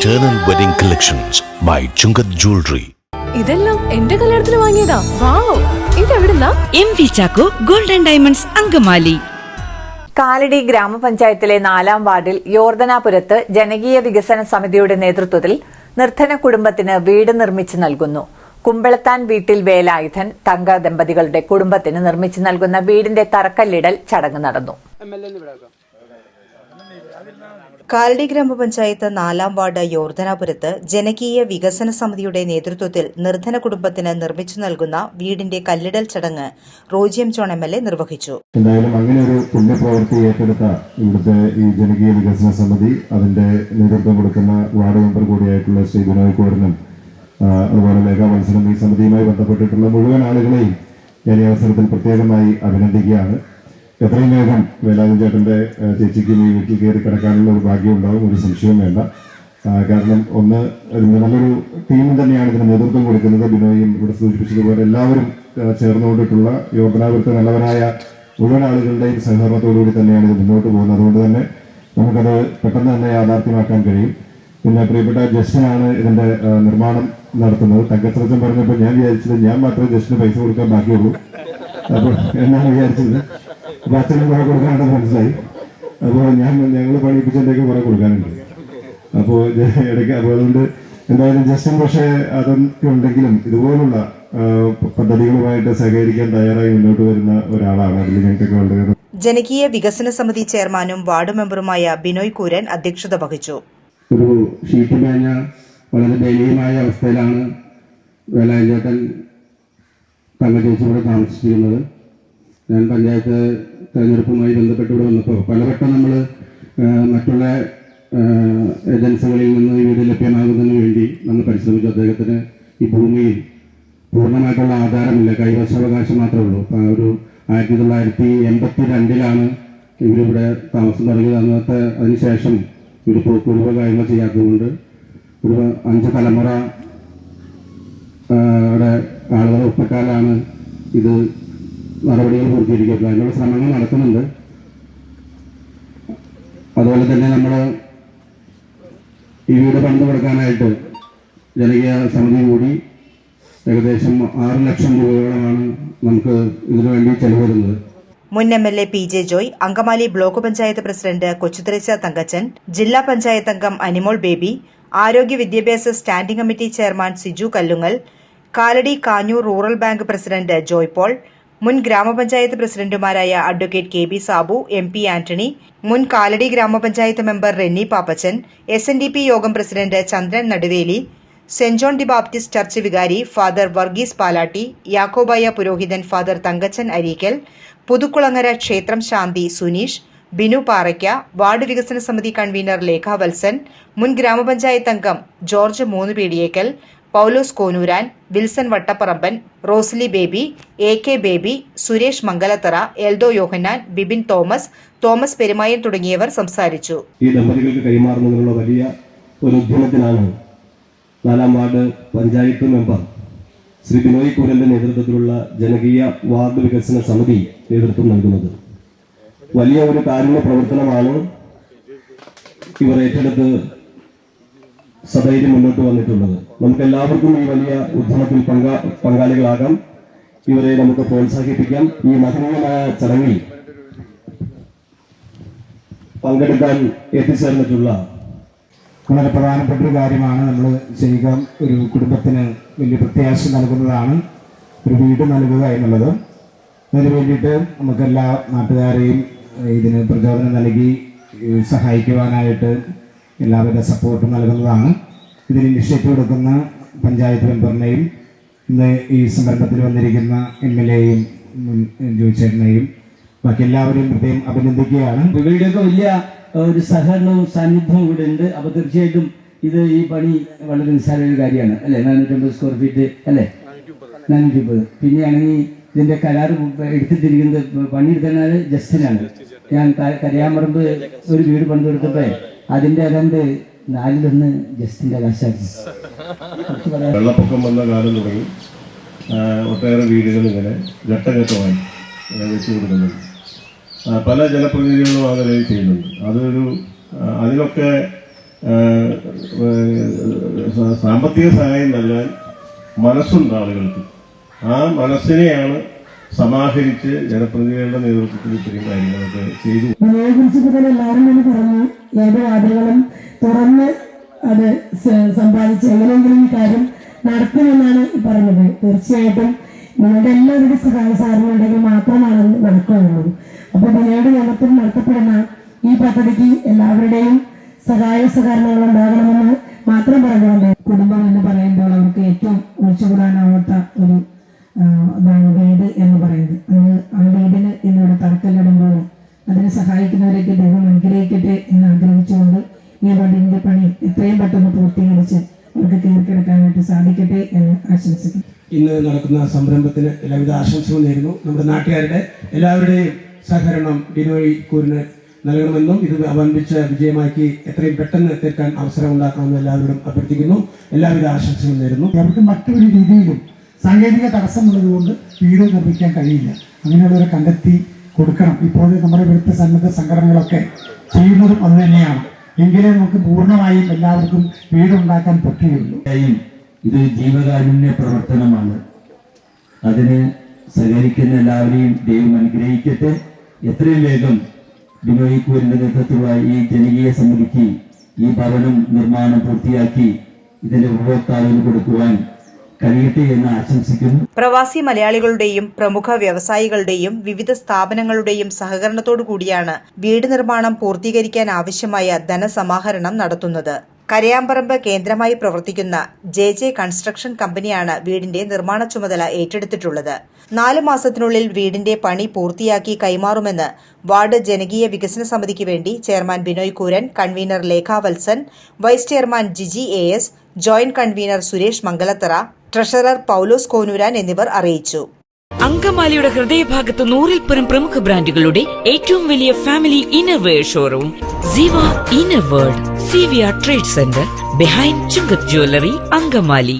Eternal Wedding Collections by Chungath Jewelry. ഇതെല്ലാം എന്റെ കല്യാണത്തിന് വാങ്ങിയതാ. Wow ഇതെവിടുന്നാ? M V Chacko golden diamonds Angamaly. Kalady ഗ്രാമപഞ്ചായത്തിലെ നാലാം വാർഡിൽ യോർദനാപുരത്ത് ജനകീയ വികസന സമിതിയുടെ നേതൃത്വത്തിൽ നിർധന കുടുംബത്തിന് വീട് നിർമ്മിച്ചു നൽകുന്നു. കുമ്പളത്താൻ വീട്ടിൽ വേലായുധൻ തങ്ക ദമ്പതികളുടെ കുടുംബത്തിന് നിർമ്മിച്ചു നൽകുന്ന വീടിന്റെ തറക്കല്ലിടൽ ചടങ്ങ് നടന്നു. കാലടി ഗ്രാമപഞ്ചായത്ത് നാലാം വാർഡ് യോർധനാപുരത്ത് ജനകീയ വികസന സമിതിയുടെ നേതൃത്വത്തിൽ നിർധന കുടുംബത്തിന് നിർമ്മിച്ചു നൽകുന്ന വീടിന്റെ കല്ലിടൽ ചടങ്ങ് റോജിയം ജോൺ എം എൽ എ നിർവഹിച്ചു. എന്തായാലും അങ്ങനെ ഒരു പുണ്യപ്രവൃത്തി ഏറ്റെടുത്ത ഇവിടുത്തെ ഈ ജനകീയ വികസന സമിതി അതിന്റെ നേതൃത്വം കൊടുക്കുന്ന വാർഡ് മെമ്പർ കൂടിയായിട്ടുള്ള ശ്രീ ബിനോയ് കോരനും അതുപോലെ ലേഖാ മത്സരം ഈ സമിതിയുമായി ബന്ധപ്പെട്ടിട്ടുള്ള മുഴുവൻ ആളുകളെയും ഞാൻ ഈ അവസരത്തിൽ പ്രത്യേകമായി അഭിനന്ദിക്കുകയാണ്. എത്രയും വേഗം വേലായുധ ചേട്ടന്റെ ആ, ചേച്ചിക്ക് ഈ വീട്ടിൽ കയറി കിടക്കാനുള്ള ഒരു ഭാഗ്യം ഉണ്ടാവും ഒരു സംശയവും വേണ്ട. കാരണം ഒന്ന് നല്ലൊരു ടീം തന്നെയാണ് ഇതിന് നേതൃത്വം കൊടുക്കുന്നത്. ബിനോയും ഇവിടെ സൂചിപ്പിച്ചതുപോലെ എല്ലാവരും ചേർന്നുകൊണ്ടിട്ടുള്ള യോഗനാപുരത്തെ നല്ലവരായ മുഴുവൻ ആളുകളുടെയും സഹകരണത്തോടുകൂടി തന്നെയാണ് ഇത് മുന്നോട്ട് പോകുന്നത്. അതുകൊണ്ട് തന്നെ നമുക്കത് പെട്ടെന്ന് തന്നെ യാഥാർത്ഥ്യമാക്കാൻ കഴിയും. പിന്നെ പ്രിയപ്പെട്ട ജസ്റ്റിനാണ് ഇതിന്റെ നിർമ്മാണം നടത്തുന്നത്. തങ്കച്ചൻ പറഞ്ഞപ്പോൾ ഞാൻ വിചാരിച്ചത് ഞാൻ മാത്രമേ ജസ്റ്റിന് പൈസ കൊടുക്കാൻ ബാക്കിയുള്ളൂ. അപ്പോൾ എന്നാണ് വിചാരിച്ചത്? അപ്പൊ അച്ഛനും കുറെ കൊടുക്കാനുണ്ടെന്ന് മനസ്സിലായി. അപ്പോൾ ഞാൻ ഞങ്ങൾ പണിയിപ്പിച്ചതിന്റെയൊക്കെ കുറെ കൊടുക്കാനുണ്ട്. അപ്പോൾ ഇടയ്ക്ക് അപ്പോൾ അതുകൊണ്ട് എന്തായാലും ജസ്റ്റിൻ പക്ഷേ അതൊക്കെ ഉണ്ടെങ്കിലും ഇതുപോലുള്ള പദ്ധതികളുമായിട്ട് സഹകരിക്കാൻ തയ്യാറായി മുന്നോട്ട് വരുന്ന ഒരാളാണ് അതിൽ ഞങ്ങൾക്കൊക്കെ വളരെ ജനകീയ വികസന സമിതി ചെയർമാനും വാർഡ് മെമ്പറുമായ ബിനോയ് കൂരൻ അധ്യക്ഷത വഹിച്ചു. ഒരു ഷീറ്റ് മേഞ്ഞ വളരെ ദയനീയമായ അവസ്ഥയിലാണ് വേലാഞ്ചേട്ടൻ തങ്ങൾ ഇവിടെ താമസിച്ചിരുന്നത്. ഞാൻ പഞ്ചായത്ത് തെരഞ്ഞെടുപ്പുമായി ബന്ധപ്പെട്ട് ഇവിടെ വന്നപ്പോൾ പലവട്ടം നമ്മൾ മറ്റുള്ള ഏജൻസികളിൽ നിന്ന് ഈ വീട് ലഭ്യമാകുന്നതിന് വേണ്ടി നമ്മൾ പരിശ്രമിച്ചു. അദ്ദേഹത്തിന് ഈ ഭൂമിയിൽ പൂർണമായിട്ടുള്ള ആധാരമില്ല. കൈവശാവകാശം മാത്രമേ ഉള്ളൂ. ഒരു ആയിരത്തി തൊള്ളായിരത്തി എൺപത്തി രണ്ടിലാണ് ഇവരിവിടെ താമസം തുടങ്ങിയത്. അന്നത്തെ അതിനുശേഷം ഇവർ കുടുംബ കാര്യങ്ങൾ ചെയ്യാത്തതുകൊണ്ട് ഒരു അഞ്ച് തലമുറ ആളുകളുടെ ഒപ്പക്കാലാണ് ഇത് നടപടികൾ പൂർത്തീകരിക്കുക. അതിനുള്ള ശ്രമങ്ങൾ നടക്കുന്നുണ്ട്. അതുപോലെ തന്നെ നമ്മൾ ഈ വീട് പണിത് കൊടുക്കാനായിട്ട് ജനകീയ സമിതി കൂടി ഏകദേശം ആറ് ലക്ഷം രൂപയോളമാണ് നമുക്ക് ഇതിനുവേണ്ടി ചെലവ് വരുന്നത് മുൻ M L A P J Joy Angamaly block panchayat president Kochuthresia Thankachan ജില്ലാ പഞ്ചായത്ത് അംഗം അനിമോൾ ബേബി ആരോഗ്യ വിദ്യാഭ്യാസ standing committee chairman Siju Kallungal Kalady Kanjoor rural bank president Joy Paul മുൻ ഗ്രാമപഞ്ചായത്ത് പ്രസിഡന്റുമാരായ advocate K B Sabu M P Antony മുൻ കാലടി ഗ്രാമപഞ്ചായത്ത് member Renny Pappachan S N D P യോഗം president Chandran Naduveli saint John de Baptist church വികാരി father Varghese Palatty യാക്കോബായ പുരോഹിതൻ father Thankachan Areekal Puthukkulangara ക്ഷേത്രം ശാന്തി സുനീഷ് ബിനു പാറയ്ക്ക വാർഡ് വികസന സമിതി കൺവീനർ ലേഖാവത്സൻ മുൻ ഗ്രാമപഞ്ചായത്ത് അംഗം George Moonnupeediyekkal Paulose Konooran Wilson Vattaparamban Rosly Baby A K Baby Suresh Mangalathara Eldho Yohannan Bibin Thomas Thomas Perumayan തുടങ്ങിയവർ സംസാരിച്ചു. ഈ ദമ്പതികൾക്ക് കൈമാറുന്നതിനുള്ള വലിയ ഒരു ഉദ്യമത്തിനാണ് നാലാം വാർഡ് പഞ്ചായത്ത് മെമ്പർ ശ്രീ ബിനോയ് കൂരന്റെ നേതൃത്വത്തിലുള്ള ജനകീയ വാർഡ് വികസന സമിതി നേതൃത്വം നൽകുന്നത്. വലിയ ഒരു കാരുണ്യ പ്രവർത്തനമാണ് ഇവർ ഏറ്റെടുത്ത് സധൈര്യം മുന്നോട്ട് വന്നിട്ടുള്ളത്. നമുക്ക് എല്ലാവർക്കും ഈ വലിയ ഉദ്യമത്തിൽ പങ്കാ പങ്കാളികളാകാം. ഇവരെ നമുക്ക് പ്രോത്സാഹിപ്പിക്കാം. ഈ മഹനീയമായ ചടങ്ങിൽ പങ്കെടുക്കാൻ എത്തിച്ചേർന്നിട്ടുള്ള വളരെ പ്രധാനപ്പെട്ട ഒരു കാര്യമാണ് നമ്മൾ ചെയ്യുക. ഒരു കുടുംബത്തിന് വലിയ പ്രത്യാശ നൽകുന്നതാണ്. ഒരു വീട് നൽകുക എന്നുള്ളത്. അതിന് വേണ്ടിയിട്ട് നമുക്കെല്ലാ നാട്ടുകാരെയും ഇതിന് പ്രചോദനം നൽകി സഹായിക്കുവാനായിട്ട് എല്ലാവിധ സപ്പോർട്ടും നൽകുന്നതാണ്. ഇതിന് ഇനിഷ്യേറ്റീവ് എടുക്കുന്ന പഞ്ചായത്ത് മെമ്പറിനെയും ഇന്ന് ഈ സംരംഭത്തിൽ വന്നിരിക്കുന്ന എം എൽ എയും ജോയിച്ചേട്ടനെയും ബാക്കി എല്ലാവരെയും പ്രത്യേകം അഭിനന്ദിക്കുകയാണ്. ഇവരുടെയൊക്കെ വലിയ ഒരു സഹകരണവും സാന്നിധ്യവും ഇവിടെ ഉണ്ട്. അപ്പോൾ തീർച്ചയായിട്ടും ഇത് ഈ പണി വളരെ നിസ്സാര ഒരു കാര്യമാണ്. അല്ലേ? നാനൂറ്റമ്പത് സ്ക്വയർ ഫീറ്റ് അല്ലേ? നാനൂറ്റി മുപ്പത് പിന്നെയാണെങ്കിൽ ഇതിന്റെ കരാർ എടുത്തിട്ടിരിക്കുന്നത് പണിയെടുത്തത് ജസ്റ്റിനാണ്. ഞാൻ കരയാമറമ്പ് ഒരു വീട് പണിത് അതിന്റെ രണ്ട് നാലിലൊന്ന് ജസ്റ്റിന്റെ കാശാക്കി. വെള്ളപ്പൊക്കം വന്ന കാലം തുടങ്ങി. ഒട്ടേറെ വീടുകൾ ഇങ്ങനെ ഘട്ടഘട്ടമായി വെച്ചു കൊടുക്കുന്നുണ്ട്. പല ജനപ്രതിനിധികളും അങ്ങനെ ചെയ്യുന്നുണ്ട്. അതൊരു അതിനൊക്കെ സാമ്പത്തിക സഹായം നൽകാൻ മനസ്സുണ്ട് ആളുകൾക്ക്. ആ മനസ്സിനെയാണ് സമാഹരിച്ച് ജനപ്രതിനിധികളുടെ നേതൃത്വത്തിൽ ഇത്രയും കാര്യങ്ങളൊക്കെ ചെയ്തു. വിനയെക്കുറിച്ച് തന്നെ എല്ലാവരും തന്നെ പറഞ്ഞു ഏത് തുറന്ന് അത് സമ്പാദിച്ച് എങ്ങനെയെങ്കിലും കാര്യം നടക്കുമെന്നാണ് പറഞ്ഞത്. തീർച്ചയായിട്ടും നിങ്ങളുടെ എല്ലാവരുടെ സഹായ സഹകരണം മാത്രമാണ് നടക്കുകയുള്ളൂ. അപ്പൊ പിന്നീട് നേതൃത്വം നടത്തപ്പെടുന്ന ഈ പദ്ധതിക്ക് എല്ലാവരുടെയും സഹായ സഹകരണങ്ങൾ ഉണ്ടാകണമെന്ന് വീടിന്റെ പണി എത്രയും പെട്ടെന്ന് പൂർത്തീകരിച്ച് അവർക്ക് തീർക്കെടുക്കാനായിട്ട് സാധിക്കട്ടെ എന്ന് ആശംസിക്കുന്നു. ഇന്ന് നടക്കുന്ന സംരംഭത്തിന് എല്ലാവിധ ആശംസകളും നേരുന്നു. നമ്മുടെ നാട്ടുകാരുടെ എല്ലാവരുടെയും സഹകരണം ബിനോയ് കൂറിന് നൽകണമെന്നും ഇത് അവലംബിച്ച വിജയമാക്കി എത്രയും പെട്ടെന്ന് തീർക്കാൻ അവസരം ഉണ്ടാക്കണമെന്ന് എല്ലാവരോടും അഭ്യർത്ഥിക്കുന്നു. എല്ലാവിധ ആശംസകളും നേരുന്നു. അവർക്ക് മറ്റൊരു രീതിയിലും സാങ്കേതിക തടസ്സമുള്ളതുകൊണ്ട് വീട് നിർമ്മിക്കാൻ കഴിയില്ല. അങ്ങനെയുള്ളവരെ കണ്ടെത്തി കൊടുക്കണം. ഇപ്പോൾ നമ്മുടെ ഇവിടുത്തെ സന്നദ്ധ സംഘടനകളൊക്കെ ചെയ്യുന്നതും അത് തന്നെയാണ്. എങ്കിലേ നമുക്ക് പൂർണമായും എല്ലാവർക്കും വീടുണ്ടാക്കാൻ പറ്റുകയുള്ളൂ. ഇത് ജീവകാരുണ്യ പ്രവർത്തനമാണ്. അതിന് സഹകരിക്കുന്ന എല്ലാവരെയും ദൈവം അനുഗ്രഹിക്കട്ടെ. എത്രയും വേഗം ബിനോയ് കൂരിന്റെ നേതൃത്വത്തിലുള്ള ഈ ജനകീയ സമിതിക്ക് ഈ ഭവനം നിർമ്മാണം പൂർത്തിയാക്കി ഇതിന്റെ ഉപഭോക്താവിന് കൊടുക്കുവാൻ ആശംസിക്കുന്നു. പ്രവാസി മലയാളികളുടെയും പ്രമുഖ വ്യവസായികളുടെയും വിവിധ സ്ഥാപനങ്ങളുടെയും സഹകരണത്തോടു കൂടിയാണ് വീട് നിർമ്മാണം പൂർത്തീകരിക്കാൻ ആവശ്യമായ ധനസമാഹരണം നടത്തുന്നത്. കരയാമ്പറമ്പ് കേന്ദ്രമായി പ്രവർത്തിക്കുന്ന ജെ ജെ കൺസ്ട്രക്ഷൻ കമ്പനിയാണ് വീടിന്റെ നിർമ്മാണ ചുമതല ഏറ്റെടുത്തിട്ടുള്ളത്. നാല് മാസത്തിനുള്ളിൽ വീടിന്റെ പണി പൂർത്തിയാക്കി കൈമാറുമെന്ന് വാർഡ് ജനകീയ വികസന സമിതിക്ക് വേണ്ടി chairman Binoy Kooran convener Lekha Valsan vice chairman Giji A S joint convener Suresh Mangalathara treasurer Paulose Konooran എന്നിവർ അറിയിച്ചു. അങ്കമാലിയുടെ ഹൃദയഭാഗത്ത് നൂറിൽ പരം പ്രമുഖ ബ്രാൻഡുകളുടെ ഏറ്റവും വലിയ family innerwear showroom. Ziva inner world C V R trade centre behind Chungath jewellery Angamaly.